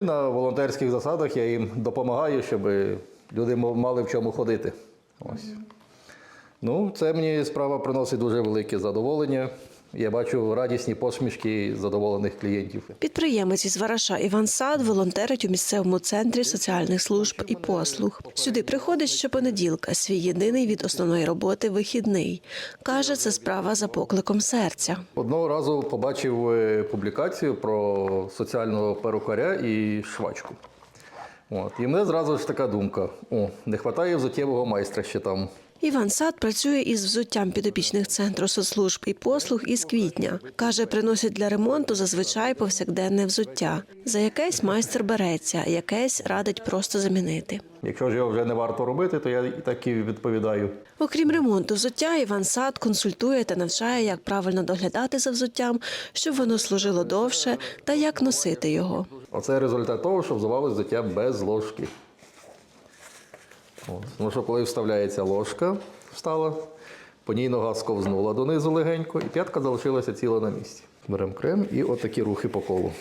На волонтерських засадах я їм допомагаю, щоб люди мали в чому ходити. Ось. Ну, це мені справа приносить дуже велике задоволення. Я бачу радісні посмішки задоволених клієнтів. Підприємець із Вараша Іван Сад волонтерить у місцевому центрі соціальних служб і послуг. Сюди приходить щопонеділка, свій єдиний від основної роботи вихідний. Каже, це справа за покликом серця. Одного разу побачив е, публікацію про соціального перукаря і швачку. От. І мене зразу ж така думка: о, не вистачає взуттєвого майстра ще там. Іван Сад працює із взуттям підопічних центру соцслужб і послуг із квітня. Каже, приносять для ремонту зазвичай повсякденне взуття. За якесь майстер береться, якесь радить просто замінити. Якщо ж його вже не варто робити, то я так і відповідаю. Окрім ремонту взуття, Іван Сад консультує та навчає, як правильно доглядати за взуттям, щоб воно служило довше та як носити його. Оце результат того, що взували взуття без ложки. От. Тому що коли вставляється ложка, встала, по ній нога сковзнула донизу легенько, і п'ятка залишилася ціла на місці. Беремо крем і отакі рухи по колу.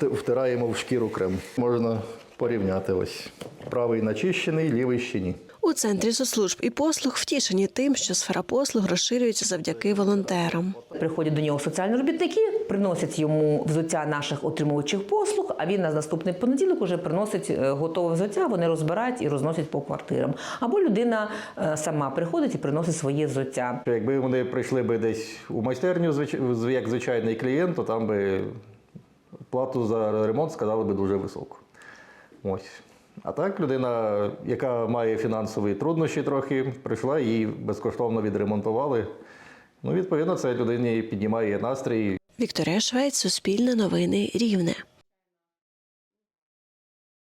Втираємо в шкіру крем. Можна порівняти ось. Правий начищений, лівий ще ні. У центрі соцслужб і послуг втішені тим, що сфера послуг розширюється завдяки волонтерам. Приходять до нього соціальні робітники, приносять йому взуття наших отримувачів послуг, а він на наступний понеділок уже приносить е, готове взуття, вони розбирають і розносять по квартирам. Або людина е, сама приходить і приносить своє взуття. Якби вони прийшли би десь у майстерню, як звичайний клієнт, то там би плату за ремонт сказали би дуже високу. Ось. А так людина, яка має фінансові труднощі трохи, прийшла і безкоштовно відремонтували. Ну, відповідно, це людині піднімає настрій. Вікторія Швець, Суспільне новини, Рівне.